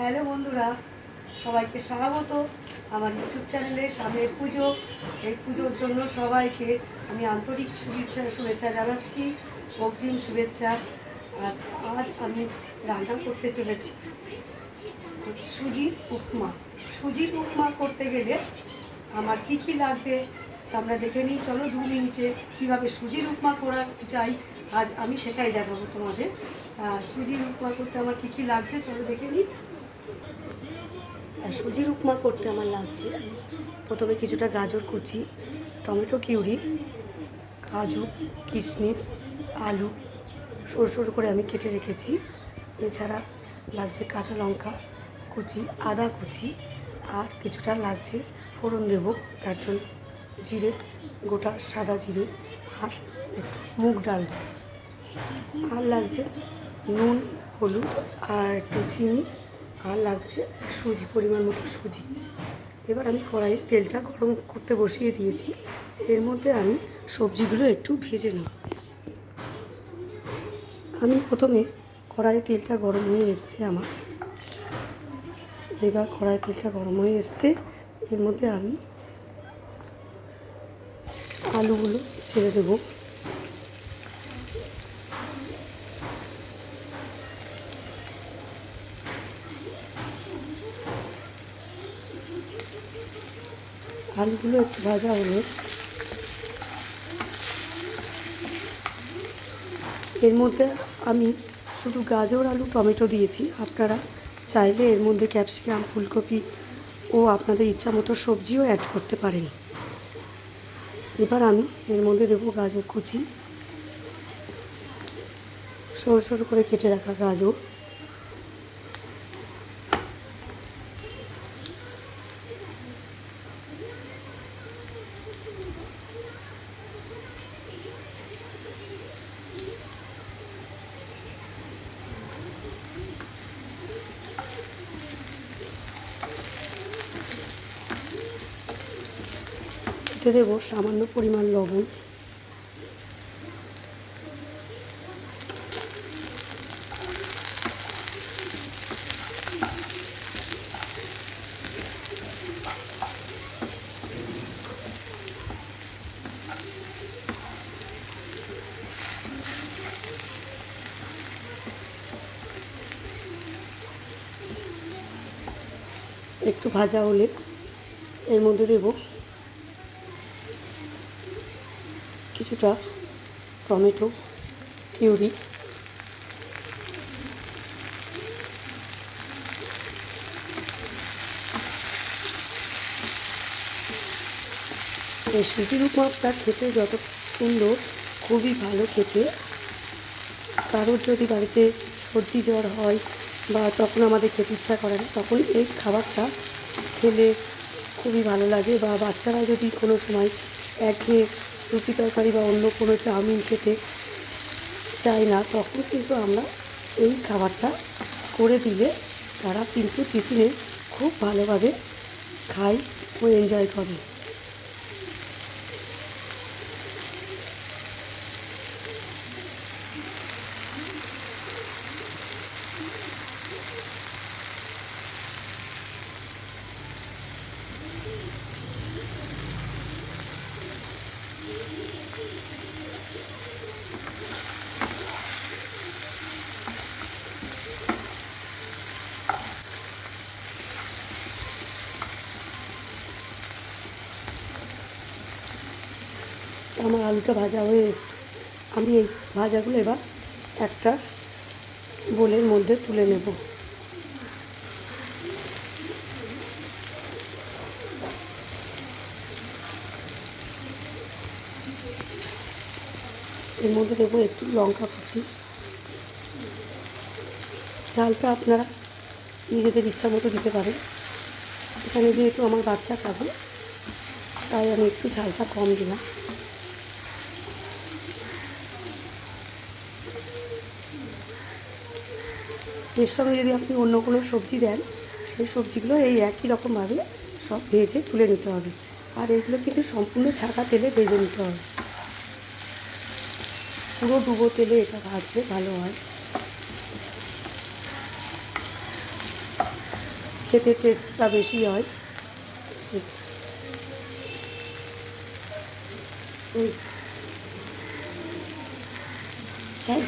Hello বন্ধুরা, সবাইকে স্বাগত আমার ইউটিউব চ্যানেলে সামনে পুজো। এই পুজোর জন্য সবাইকে আমি আন্তরিক শুভেচ্ছা শুভেচ্ছা জানাচ্ছি, অগ্রিম শুভেচ্ছা। আজ আজ আমি রান্না করতে চলেছি। সুজির উপমা। সুজির উপমা করতে গেলে আমার কি কি লাগবে আমরা দেখে নিই। চলো দু মিনিটে কীভাবে সুজির উপমা করা যায়, আজ আমি সেটাই দেখাবো তোমাদের। সুজির উপমা করতে আমার কি কি লাগছে চলো দেখে নিই। আর সুজির উপমা করতে আমার লাগছে। প্রথমে কিছুটা গাজর কুচি, টমেটো কিউরি, কাজু, কিশমিশ, আলু সরু সরু করে আমি কেটে রেখেছি। এছাড়া লাগছে কাঁচা লঙ্কা কুচি, আদা কুচি আর কিছুটা লাগছে ফোড়ন দেব, তার জন্য জিরে, গোটা সাদা জিরে আর একটু মুগ ডাল আর লাগছে নুন, হলুদ আর একটু চিনি আর লাগছে সুজি, পরিমাণ মতো সুজি। এবার আমি কড়াইয়ে তেলটা গরম করতে বসিয়ে দিয়েছি। এর মধ্যে আমি সবজিগুলো একটু ভেজে নেব। আমি প্রথমে কড়াইয়ে তেলটা গরম হয়ে এসছে আমার। এবার কড়াইয়ে তেলটা গরম হয়ে এসছে। এর মধ্যে আমি আলুগুলো ছেড়ে দেবো। আলুগুলো একটু ভাজা হলে এর মধ্যে আমি শুধু গাজর, আলু, টমেটো দিয়েছি। আপনারা চাইলে এর মধ্যে ক্যাপসিকাম, ফুলকপি ও আপনাদের ইচ্ছা মতো সবজিও অ্যাড করতে পারেন। এবার আমি এর মধ্যে দেবো গাজর কুচি। সরু সরু করে কেটে রাখা গাজর। এতে দেবো সামান্য পরিমাণ লবণ। একটু ভাজা হলে এর মধ্যে দেবো কিছুটা টমেটো পিউরি এই সুজির উপমাটা খেতে যত সুন্দর, খুবই ভালো খেতে। কারোর যদি বাড়িতে সর্দি জ্বর হয় বা তখন আমাদের খেতে ইচ্ছা করে না, তখন এই খাবারটা খেলে খুবই ভালো লাগে বা বাচ্চারা যদি কোনো সময় একঘেয়ে রুটি তরকারি বা অন্য কোনো চাউমিন খেতে চাই না, তখন কিন্তু আমরা এই খাবারটা করে দিলে তারা কিন্তু টিফিনে খুব ভালোভাবে খায় ও এনজয় করে। আলুটা ভাজা হয়ে এসছে। আমি এই ভাজাগুলো এবার একটা বোলের মধ্যে তুলে নেব। এর মধ্যে দেবো একটু লঙ্কা কুচি। ঝালটা আপনারা নিজেদের ইচ্ছা মতো দিতে পারেন। এখানে যেহেতু আমার বাচ্চা খাবে তাই আমি একটু ঝালটা কম দিলাম। এর সঙ্গে যদি আপনি অন্য কোনো সবজি দেন, সেই সবজিগুলো এই একই রকমভাবে সব ভেজে তুলে নিতে হবে। আর এগুলো কিন্তু সম্পূর্ণ ছাকা তেলে ভেজে নিতে হবে। পুরো ডুবো তেলে এটা ভাজলে ভালো হয়। খেতে টেস্টটা বেশি হয়। হ্যাঁ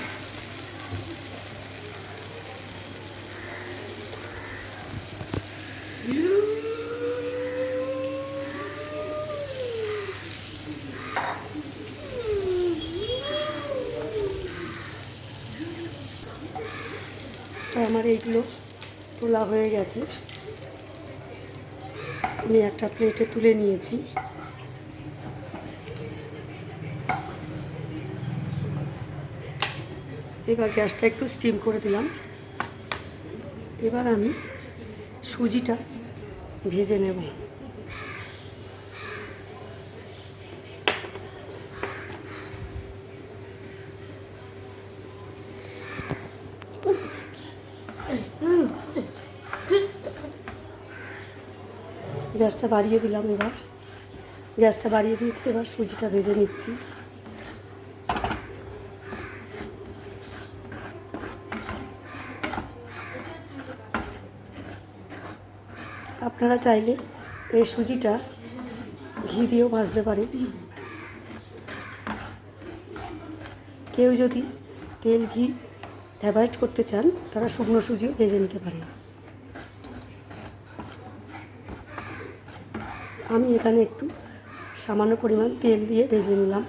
তো আমার এইগুলো তোলা হয়ে গেছে। আমি একটা প্লেটে তুলে নিয়েছি। এবার গ্যাসটা একটু স্টিম করে দিলাম। এবার আমি সুজিটা ভেজে নেব। গ্যাসটা বাড়িয়ে দিলাম এবার। গ্যাসটা বাড়িয়ে দিয়েছি, এবার সুজিটা ভেজে নিচ্ছি। আপনারা চাইলে এই সুজিটা ঘি দিয়েও ভাজতে পারেন। কেউ যদি তেল ঘি অ্যাভয়েড করতে চান, তারা শুকনো সুজিও ভেজে নিতে পারেন। আমি এখানে একটু সামান্য পরিমাণ তেল দিয়ে ভেজে নিলাম।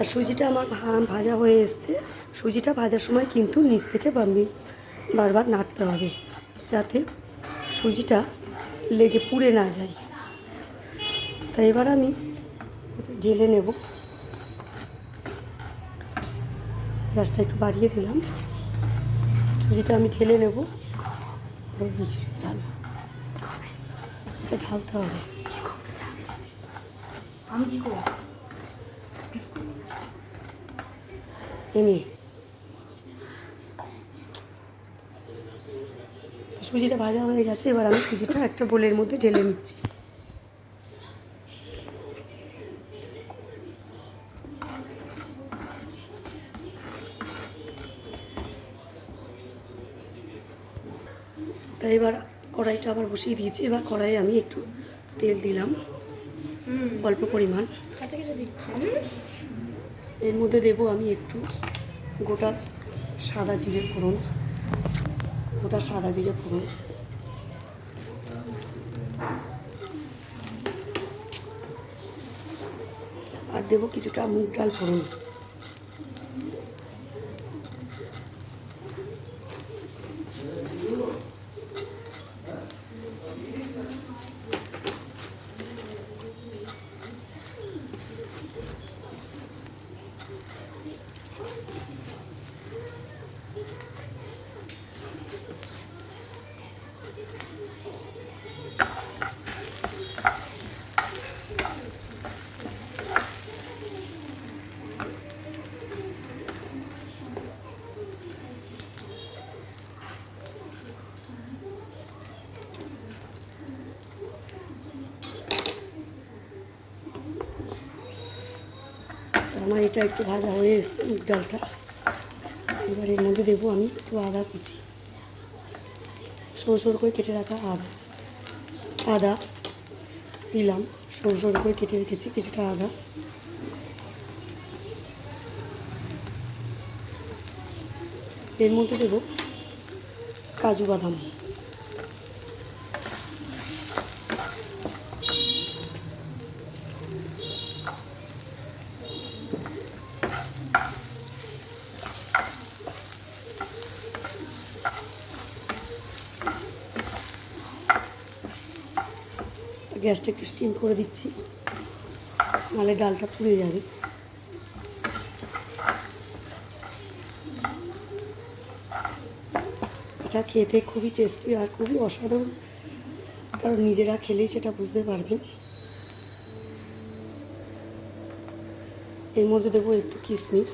আর সুজিটা আমার ভাজা হয়ে এসছে। সুজিটা ভাজার সময় কিন্তু নিচ থেকে বাম্বি- বারবার নাড়তে হবে, যাতে সুজিটা লেগে পুড়ে না যায়। তাই এবার আমি ঢেলে নেব। গ্যাসটা একটু বাড়িয়ে দিলাম। সুজিটা আমি ঢেলে নেব। ঢালতে হবে। আমি কি এনে। সুজিটা ভাজা হয়ে গেছে এবার আমি সুজিটা একটা বোলের মধ্যে ঢেলে নিচ্ছি। তাই এবার কড়াইটা আবার বসিয়ে দিয়েছি এবার কড়াইয়ে আমি একটু তেল দিলাম অল্প পরিমাণ। দিচ্ছি এর মধ্যে দেব আমি একটু গোটা সাদা জিরে ফোড়ন, গোটা সাদা জিরে ফোড়ন। আর দেবো কিছুটা মুগ ডাল ফোড়ন। আমার এটা একটু ভাজা হয়ে এসছে মুগ ডালটা। এবার এর মধ্যে দেবো আমি একটু আদা কুচি। সরু সরু করে কেটে রাখা আদা। আদা দিলাম, সরু সরু করে কেটে রেখেছি কিছুটা আদা। এর মধ্যে দেবো কাজু বাদাম। গ্যাসটা একটু স্টিম করে দিচ্ছি। নাহলে ডালটা পুড়ে যাবে। এটা খেতে খুবই টেস্টি আর খুবই অসাধারণ। কারণ নিজেরা খেলেই সেটা বুঝতে পারবেন এর মধ্যে দেবো একটু কিশমিশ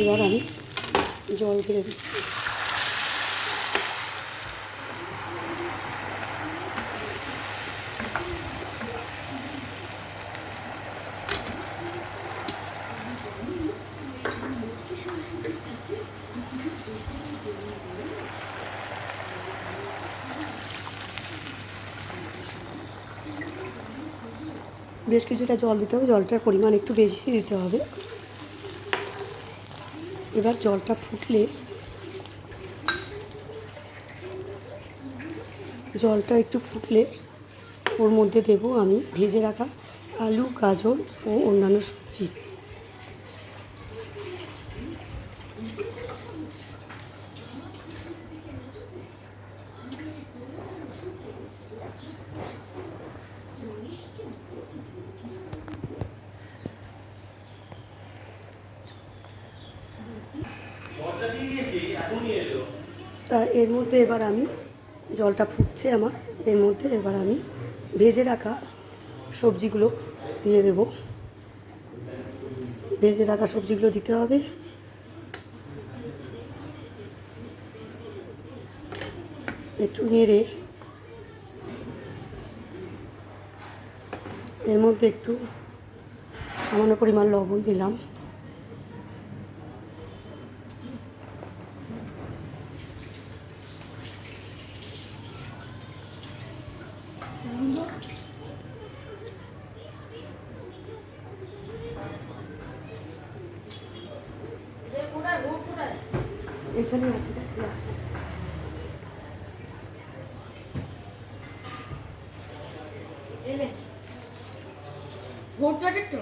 এবার আমি জল ঢেলে দিচ্ছি। বেশ কিছুটা জল দিতে হবে জলটার পরিমাণ একটু বেশি দিতে হবে। এবার জলটা ফুটলে জলটা একটু ফুটলে ওর মধ্যে দেব আমি ভেজে রাখা আলু, গাজর ও অন্যান্য সবজি তা এর মধ্যে এবার আমি জলটা ফুটছে আমার। এর মধ্যে এবার আমি ভেজে রাখা সবজিগুলো দিয়ে দেব। ভেজে রাখা সবজিগুলো দিতে হবে। একটু নেড়ে। এর মধ্যে একটু সামান্য পরিমাণ লবণ দিলাম এখানে আছে দেখ না। এলে ভোট প্যাকেট তো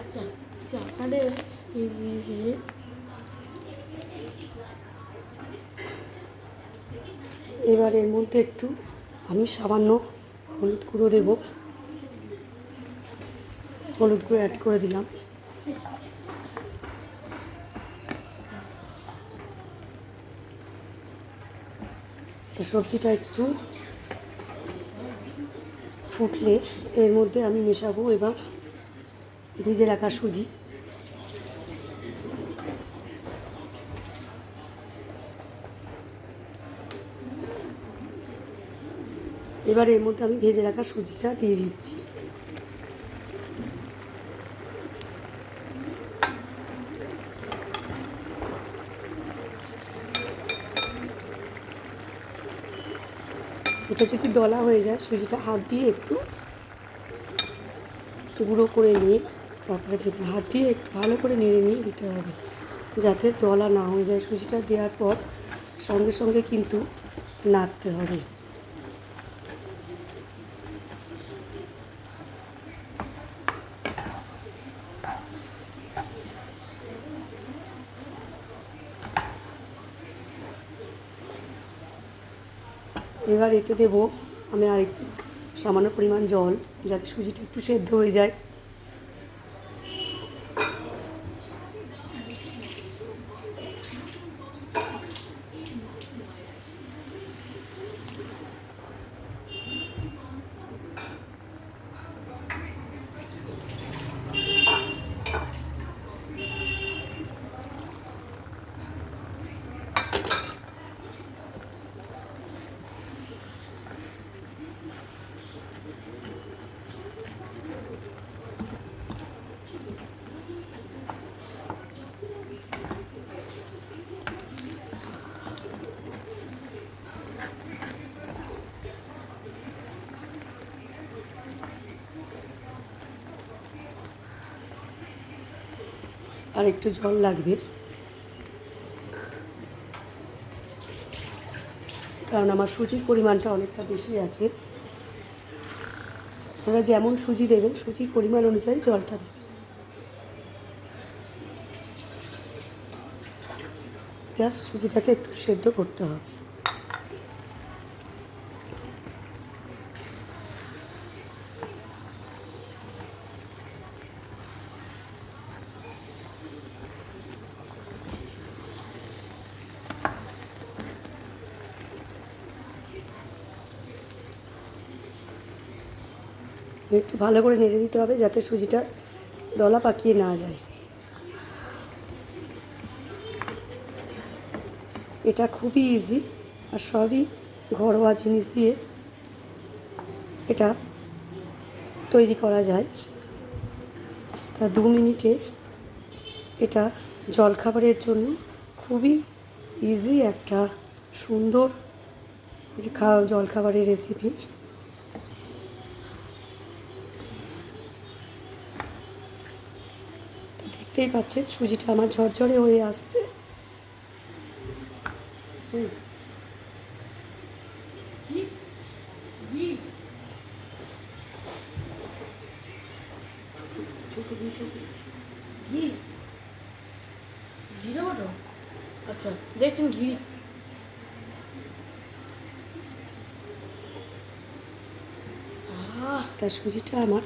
আচ্ছা সকালে এবার এর মধ্যে একটু আমি সামান্য হলুদ গুঁড়ো দেব। হলুদ গুঁড়ো অ্যাড করে দিলাম। সবজিটা একটু ফুটলে এর মধ্যে আমি মেশাবো এবার ভিজে রাখা সুজি। এবার এর মধ্যে আমি ভেজে রাখা সুজিটা দিয়ে দিচ্ছি। এটা যদি দলা হয়ে যায়, সুজিটা হাত দিয়ে একটু গুঁড়ো করে নিয়ে, তারপরে দেবেন হাত দিয়ে একটু ভালো করে নেড়ে নিয়ে দিতে হবে, যাতে দলা না হয়ে যায় সুজিটা দেওয়ার পর সঙ্গে সঙ্গে কিন্তু নাড়তে হবে। এবার এতে দেবো আমি আর একটু সামান্য পরিমাণ জল, যাতে সুজিটা একটু সেদ্ধ হয়ে যায়। আর একটু জল লাগবে। কারণ আমার সুজির পরিমাণটা অনেকটা বেশি আছে। আপনারা যেমন সুজি দেবেন, সুজির পরিমাণ অনুযায়ী জলটা দেবেন। জাস্ট সুজিটাকে একটু সেদ্ধ করতে হবে একটু ভালো করে নেড়ে দিতে হবে যাতে সুজিটা দলা পাকিয়ে না যায়। এটা খুবই ইজি আর সবই ঘরোয়া জিনিস দিয়ে এটা তৈরি করা যায়। তা দু মিনিটে এটা জলখাবারের জন্য খুবই ইজি একটা সুন্দর জলখাবারের রেসিপি দেখতেই পাচ্ছেন সুজিটা আমার ঝরঝরে হয়ে আসছে। আচ্ছা দেখছেন ঘি? তা সুজিটা আমার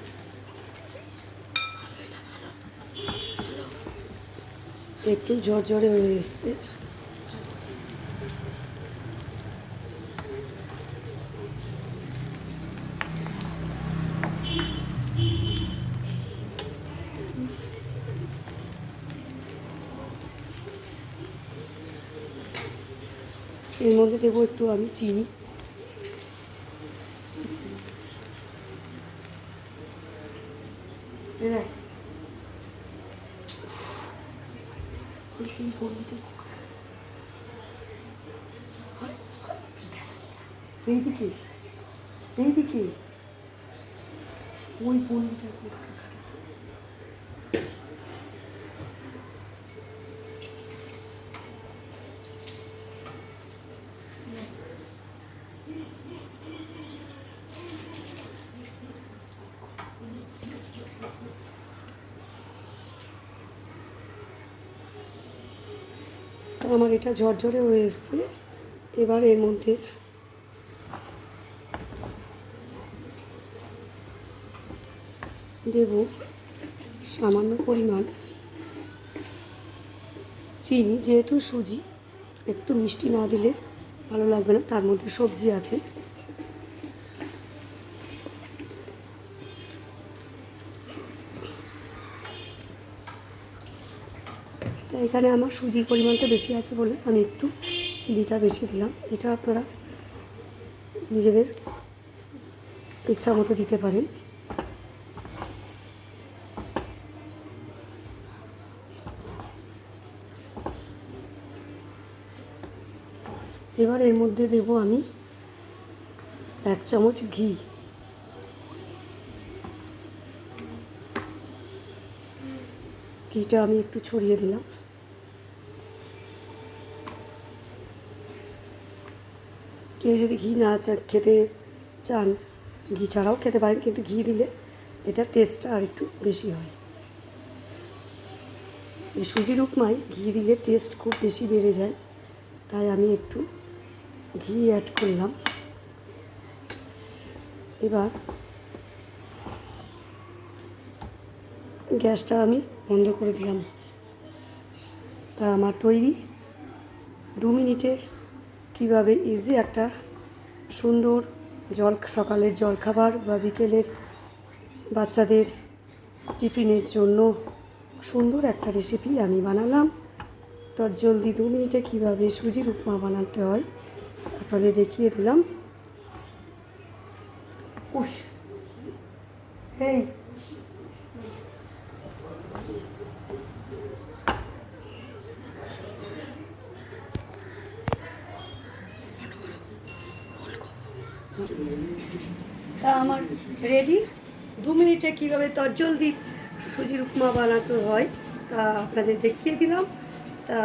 একটু ঝরঝরে হয়ে এসছে। এর মধ্যে দেবো একটু আমি চিনি এই দেখ। এই সেই বন্ধুটা এইদিকে এইদিকে ওই বন্ধুটা তো আমার এটা ঝরঝরে হয়ে এসছে। এবার এর মধ্যে দেব সামান্য পরিমাণ চিনি, যেহেতু সুজি, একটু মিষ্টি না দিলে ভালো লাগবে না, তার মধ্যে সবজি আছে। এখানে আমার সুজির পরিমাণটা বেশি আছে বলে আমি একটু চিনিটা বেশি দিলাম। এটা আপনারা নিজেদের ইচ্ছা মতো দিতে পারেন। এবার এর মধ্যে দেব আমি এক চামচ ঘি। ঘিটা আমি একটু ছড়িয়ে দিলাম। কেউ যদি ঘি না খেতে চান, ঘি ছাড়াও খেতে পারেন, কিন্তু ঘি দিলে এটা টেস্টটা আর একটু বেশি হয়। এই সুজির উপমায় ঘি দিলে টেস্ট খুব বেশি বেড়ে যায়, তাই আমি একটু ঘি অ্যাড করলাম। এবার গ্যাসটা আমি বন্ধ করে দিলাম। তা আমার তৈরি দু মিনিটে কীভাবে ইজি একটা সুন্দর জল, সকালের জলখাবার বা বিকেলের বাচ্চাদের টিফিনের জন্য সুন্দর একটা রেসিপি আমি বানালাম। তার জলদি দু মিনিটে কীভাবে সুজির উপমা বানাতে হয় আপনাদের দেখিয়ে দিলাম। উস এই তা আমার রেডি? দু মিনিটে কীভাবে তজ্জলদি সুজির উপমা বানাতে হয় তা আপনাদের দেখিয়ে দিলাম। তা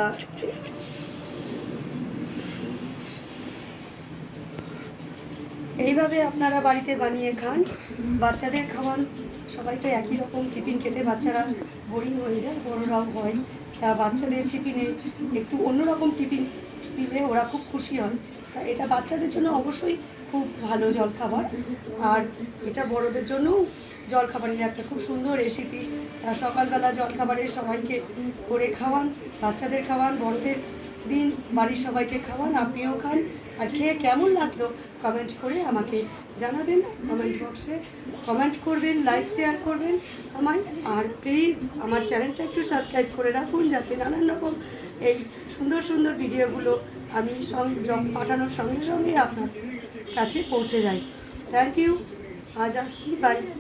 এইভাবে আপনারা বাড়িতে বানিয়ে খান, বাচ্চাদের খাওয়ান। সবাই তো একই রকম টিফিন খেতে, বাচ্চারা বোরিং হয়ে যায়, বড়রাও হয়। তা বাচ্চাদের টিফিনে একটু অন্যরকম টিফিন দিলে ওরা খুব খুশি হয়। তা এটা বাচ্চাদের জন্য অবশ্যই খুব ভালো জলখাবার। আর এটা বড়দের জন্যও জলখাবারের একটা খুব সুন্দর রেসিপি তা সকালবেলা জলখাবারের সবাইকে করে খাওয়ান, বাচ্চাদের খাওয়ান, বড়দের দিন, বাড়ির সবাইকে খাওয়ান, আপনিও খান। আর খেয়ে কেমন লাগল কমেন্ট করে আমাকে জানাবেন। কমেন্ট বক্সে কমেন্ট করবেন লাইক শেয়ার করবেন আমায়। আর প্লিজ আমার চ্যানেলটা একটু সাবস্ক্রাইব করে রাখুন যাতে নানান রকম এই সুন্দর সুন্দর ভিডিওগুলো আমি সং- য- পাঠানোর সঙ্গে সঙ্গে আপনার কাছে পৌঁছে যায়। থ্যাংক ইউ আজ আসছি। বাই